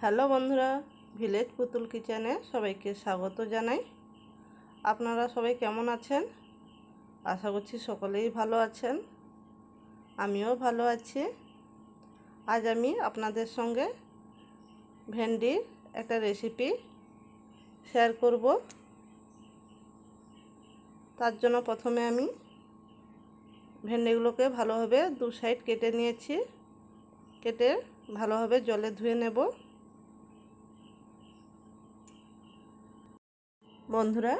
Hello বন্ধুরা, village পুতুল কিচেনে সবাইকে স্বাগত জানাই। আপনারা সবাই কেমন আছেন? আশা করছি সকলেই ভালো আছেন। আমিও ভালো আছি। আজ আমি আপনাদের সঙ্গে ভেন্ডির একটা রেসিপি শেয়ার করব। তার জন্য প্রথমে আমি ভেন্ডিগুলোকে ভালোভাবে দু সাইড কেটে নিয়েছি। কেটে ভালোভাবে জলে ধুয়ে নেব। বন্ধুরা,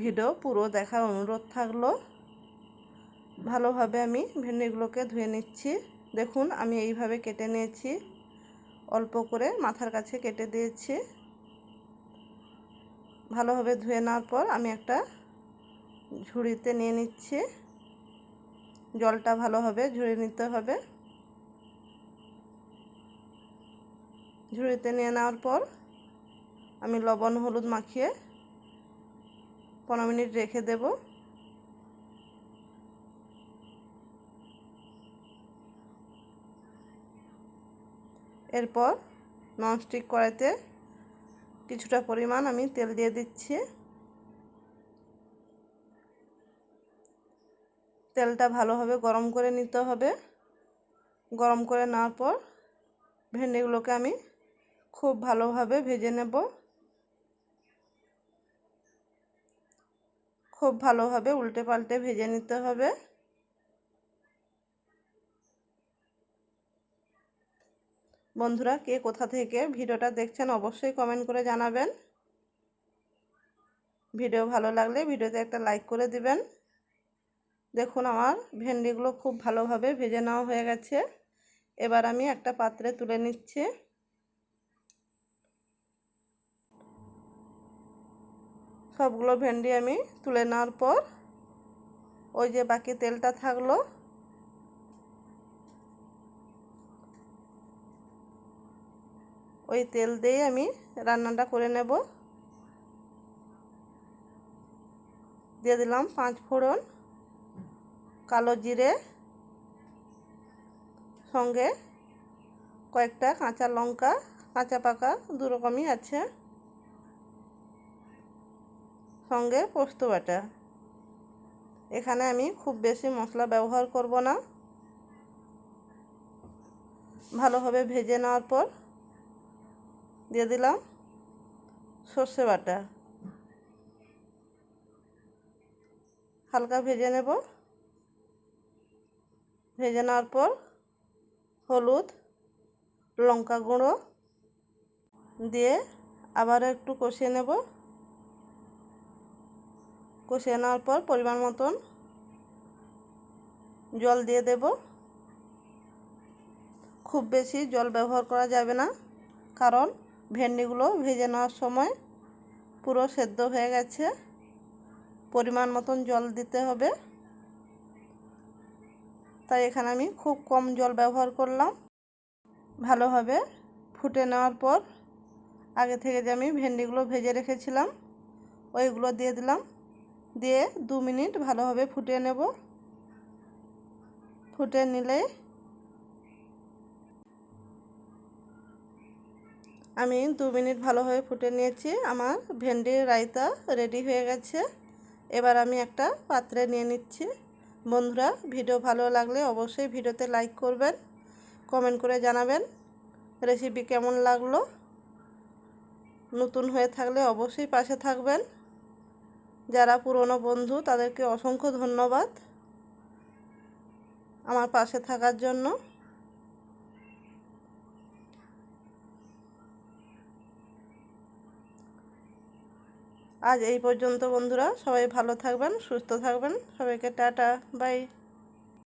ভিডিও পুরো দেখার অনুরোধ থাকল। ভালোভাবে আমি ভেন্ডিগুলোকে ধুয়ে নিচ্ছি। দেখুন, আমি এইভাবে কেটে নিয়েছি। অল্প করে মাথার কাছে কেটে দিয়েছি। ভালোভাবে ধুয়ে নেওয়ার পর আমি একটা ঝুড়িতে নিয়ে নিচ্ছি। জলটা ভালোভাবে ঝুড়ে নিতে হবে। ঝুড়িতে নিয়ে নেওয়ার পর আমি লবণ, হলুদ মাখিয়ে পনেরো মিনিট রেখে দেব। এরপর ননস্টিক কড়াইতে কিছুটা পরিমাণ আমি তেল দিয়ে দিচ্ছি। তেলটা ভালোভাবে গরম করে নিতে হবে। গরম করে নেওয়ার পর ভেন্ডিগুলোকে আমি খুব ভালোভাবে ভেজে নেব। খুব ভালোভাবে উল্টে পাল্টে ভেজে নিতে হবে। বন্ধুরা, কে কোথা থেকে ভিডিওটা দেখছেন অবশ্যই কমেন্ট করে জানাবেন। ভিডিও ভালো লাগলে ভিডিওতে একটা লাইক করে দিবেন। দেখুন, আমার ভেন্ডিগুলো খুব ভালোভাবে ভেজে নেওয়া হয়ে গেছে। এবার আমি একটা পাত্রে তুলে নিচ্ছি। সবগুলো ভেন্ডি আমি তুলে নেওয়ার পর ওই যে বাকি তেলটা থাকল। ওই তেল দিয়ে আমি রান্নাটা করে নেব। দিয়ে দিলাম পাঁচ ফোড়ন কালো জিরে, সঙ্গে কয়েকটা কাঁচা লঙ্কা, কাঁচা পাকা দু রকমই আছে। সঙ্গে পোস্ত বাটা। এখানে আমি খুব বেশি মশলা ব্যবহার করব না। ভালোভাবে ভেজে নেওয়ার পর দিয়ে দিলাম সর্ষে বাটা। হালকা ভেজে নেব। ভেজে নেওয়ার পর হলুদ, লঙ্কা গুঁড়ো দিয়ে আবারও একটু কষিয়ে নেব। কষিয়ে নেওয়ার পর পরিমাণ মতন জল দিয়ে দেব। খুব বেশি জল ব্যবহার করা যাবে না, কারণ ভেন্ডিগুলো ভেজে নেওয়ার সময় পুরো সেদ্ধ হয়ে গেছে। পরিমাণ মতন জল দিতে হবে। তাই এখানে আমি খুব কম জল ব্যবহার করলাম। ভালোভাবে ফুটে নেওয়ার পর আগে থেকে যে আমি ভেন্ডিগুলো ভেজে রেখেছিলাম, ওইগুলো দিয়ে দিলাম। দিয়ে দু মিনিট ভালোভাবে ফুটিয়ে নেব। ফুটে নিলে আমি দু মিনিট ভালোভাবে ফুটে নিয়েছি। আমার ভেন্ডির রায়তা রেডি হয়ে গেছে। এবার আমি একটা পাত্রে নিয়ে নিচ্ছি। বন্ধুরা, ভিডিও ভালো লাগলে অবশ্যই ভিডিওতে লাইক করবেন কমেন্ট করে জানাবেন। রেসিপি কেমন লাগল? নতুন হয়ে থাকলে অবশ্যই পাশে থাকবেন। যারা পুরনো বন্ধু, তাদেরকে অসংখ্য ধন্যবাদ আমার পাশে থাকার জন্য। আজ এই পর্যন্ত বন্ধুরা, সবাই ভালো থাকবেন, সুস্থ থাকবেন। সবাইকে টাটা, বাই।